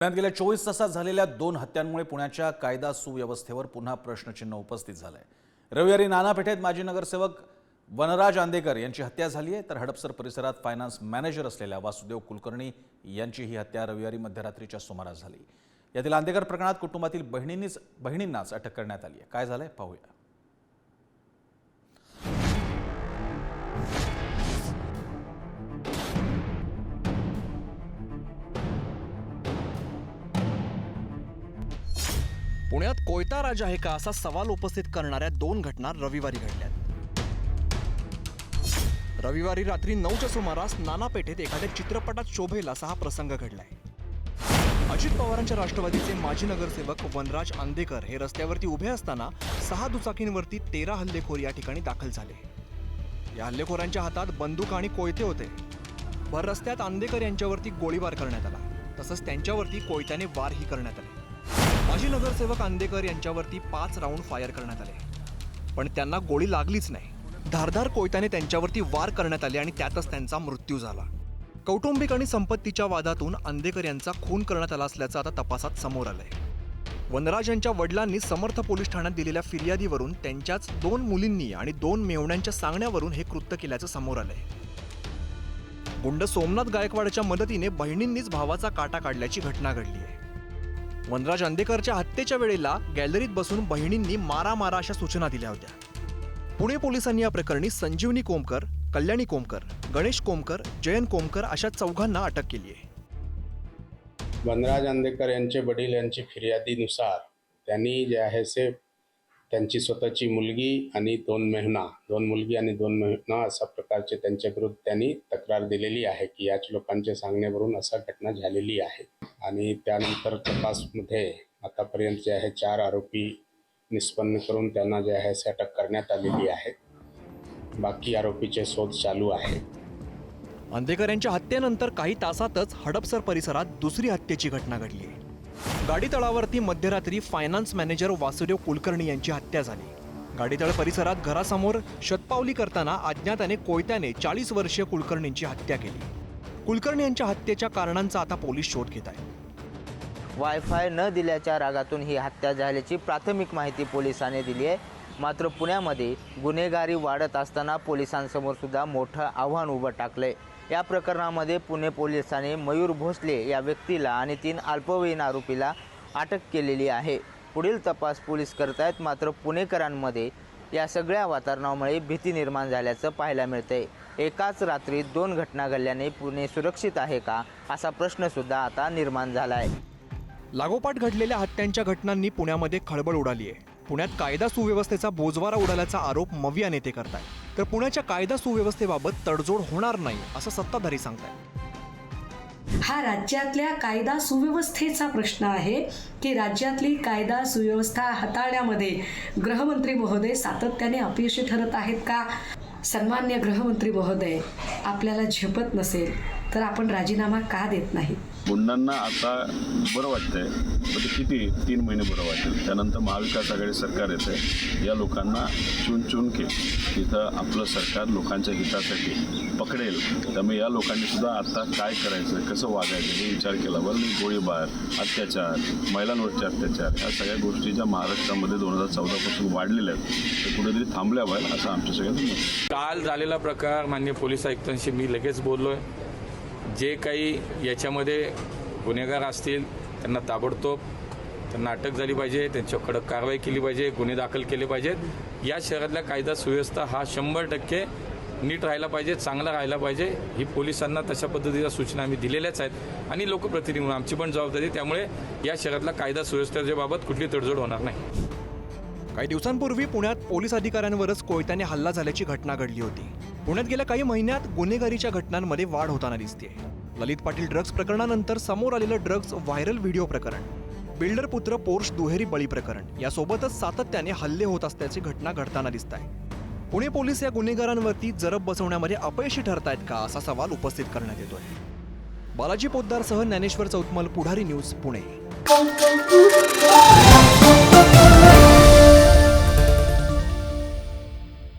पुण्यात गेल्या चोवीस तासात झालेल्या दोन हत्यांमुळे पुण्याच्या कायदा सुव्यवस्थेवर पुन्हा प्रश्नचिन्ह उपस्थित झालंय. रविवारी नानापेठेत माजी नगरसेवक वनराज आंदेकर यांची हत्या झाली आहे तर हडपसर परिसरात फायनान्स मॅनेजर असलेल्या वासुदेव कुलकर्णी यांची ही हत्या रविवारी मध्यरात्रीच्या सुमारास झाली. यातील आंदेकर प्रकरणात कुटुंबातील बहिणींनीच बहिणींनाच अटक करण्यात आली आहे काय झालंय? पाहूया. पुण्यात कोयता राजा आहे का असा सवाल उपस्थित करणाऱ्या दोन घटना रविवारी घडल्यात. रविवारी रात्री नऊच्या सुमारास नानापेठेत एखाद्या चित्रपटात शोभेल असा हा प्रसंग घडलाय. अजित पवारांच्या राष्ट्रवादीचे माजी नगरसेवक वनराज आंदेकर हे रस्त्यावरती उभे असताना सहा दुचाकींवरती तेरा हल्लेखोर या ठिकाणी दाखल झाले. या हल्लेखोरांच्या हातात बंदूक आणि कोयते होते. भर रस्त्यात आंदेकर यांच्यावरती गोळीबार करण्यात आला. तसंच त्यांच्यावरती कोयत्याने वारही करण्यात आले. माजी नगरसेवक आंदेकर यांच्यावरती पाच राऊंड फायर करण्यात आले. पण त्यांना गोळी लागलीच नाही. धारधार कोयत्याने त्यांच्यावरती वार करण्यात आले आणि त्यातच त्यांचा मृत्यू झाला. कौटुंबिक आणि संपत्तीच्या वादातून आंदेकर यांचा खून करण्यात आला असल्याचं आता तपासात समोर आलंय. वनराज यांच्या वडिलांनी समर्थ पोलीस ठाण्यात दिलेल्या फिर्यादीवरून त्यांच्याच दोन मुलींनी आणि दोन मेवण्यांच्या सांगण्यावरून हे कृत्य केल्याचं समोर आलंय. गुंड सोमनाथ गायकवाडच्या मदतीने बहिणींनीच भावाचा काटा काढल्याची घटना घडली. वनराज अंदेकरच्या हत्येच्या वेळेला गॅलरीत बसून बहिणींनी मारा मारा अशा सूचना दिल्या होत्या. पुणे पोलिसांनी या प्रकरणी संजीवनी कोमकर कल्याणी कोमकर गणेश कोमकर जयन कोमकर अशा चौघांना अटक केली आहे वनराज आंदेकर यांचे वडील यांची फिर्यादीनुसार त्यांनी जे आहे से त्यांची स्वतःची मुलगी आणि दोन मेहना दोन मुलगी आणि दोन मेहना अशा प्रकारचे त्यांच्या विरुद्ध त्यांनी तक्रार दिलेली आहे की याच लोकांच्या सांगण्यावरून असा घटना झालेली आहे. आणि त्यानंतर तपासमध्ये आतापर्यंत जे आहे चार आरोपी निष्पन्न करून त्यांना जे आहे से अटक करण्यात आलेली आहे. बाकी आरोपीचे शोध चालू आहे. अंधेकर यांच्या हत्येनंतर काही तासातच हडपसर परिसरात दुसरी हत्येची घटना घडली. आहे गाडीतळावरती मध्यरात्री फायनान्स मॅनेजर वासुदेव कुलकर्णी यांची हत्या झाली. गाडीतळ परिसरात घरासमोर शतपावली करताना अज्ञाताने कोयत्याने चाळीस वर्षीय कुलकर्णींची हत्या केली. कुलकर्णी यांच्या हत्येच्या कारणांचा आता पोलीस शोध घेत आहेत. वायफाय न दिल्याच्या रागातून ही हत्या झाल्याची प्राथमिक माहिती पोलिसांनी दिली आहे. मात्र पुण्यामध्ये गुन्हेगारी वाढत असताना पोलिसांसमोर सुद्धा मोठं आव्हान उभं टाकलंय. या प्रकरणामध्ये पुणे पोलिसांनी मयूर भोसले या व्यक्तीला आणि तीन अल्पवयीन आरोपीला अटक केलेली आहे. पुढील तपास पोलीस करत आहेत मात्र पुणेकरांमध्ये या सगळ्या वातावरणामुळे भीती निर्माण झाल्याचं पाहायला मिळतंय. एकाच रात्री दोन घटना घडल्याने पुणे सुरक्षित आहे का असा प्रश्नसुद्धा आता निर्माण झाला आहे लागोपाठ घडलेल्या हत्यांच्या घटनांनी पुण्यामध्ये खळबळ उडाली आहे पुण्यात कायदा सुव्यवस्थेचा बोजवारा उडाल्याचा आरोप मविया नेते करतायत. तर पुण्याच्या कायदा सुव्यवस्थेबाबत तडजोड होणार नाही असं सत्ताधारी सांगतात हा राज्यातल्या कायदा सुव्यवस्थेचा प्रश्न आहे की राज्यातली कायदा सुव्यवस्था हाताळण्यामध्ये गृहमंत्री महोदय सातत्याने अपयशी ठरत आहेत का? सन्मान्य गृहमंत्री महोदय आपल्याला झेपत नसेल तर आपण राजीनामा का देत नाही? गुंडांना आता बरं वाटतंय. पण ते किती? तीन महिने बरं वाटेल त्यानंतर महाविकास आघाडी सरकार येते या लोकांना चुन चुन के तिथं आपलं सरकार लोकांच्या हितासाठी पकडेल. त्यामुळे या लोकांनी सुद्धा आता काय करायचं कसं वागायचं हे विचार केला. बरं गोळीबार अत्याचार महिलांवरचे अत्याचार या सगळ्या गोष्टी ज्या महाराष्ट्रामध्ये दोन हजार चौदापासून वाढलेल्या आहेत ते कुठेतरी थांबल्या पाहिजे असं आमच्या सगळ्यांचं काल झालेला प्रकार मान्य पोलीस आयुक्तांशी मी लगेच बोललो आहे जे काही याच्यामध्ये गुन्हेगार असतील त्यांना ताबडतोब त्यांना अटक झाली पाहिजे त्यांच्यावर कडक कारवाई केली पाहिजे गुन्हे दाखल केले पाहिजेत. या शहरातल्या कायदा सुव्यवस्था हा शंभर टक्के नीट राहायला पाहिजे चांगला राहायला पाहिजे ही पोलिसांना तशा पद्धतीच्या सूचना आम्ही दिलेल्याच आहेत. आणि लोकप्रतिनिधी म्हणून आमची पण जबाबदारी त्यामुळे या शहरातला कायदा सुव्यवस्थेबाबत कुठली तडजोड होणार नाही. काही दिवसांपूर्वी पुण्यात पोलीस अधिकाऱ्यांवरच कोयत्याने हल्ला झाल्याची घटना घडली होती. पुण्यात गेल्या काही महिन्यात गुन्हेगारीच्या घटनांमध्ये वाढ होताना दिसते ललित पाटील ड्रग्ज प्रकरणानंतर समोर आलेलं ड्रग्ज व्हायरल व्हिडिओ प्रकरण. बिल्डर पुत्र पोर्श दुहेरी बळी प्रकरण. यासोबतच सातत्याने हल्ले होत असल्याची घटना घडताना दिसत आहे पुणे पोलीस या गुन्हेगारांवरती जरब बसवण्यामध्ये अपयशी ठरतायत का असा सवाल उपस्थित करण्यात येतोय. बालाजी पोद्दारसह ज्ञानेश्वर चौतमल पुढारी न्यूज पुणे.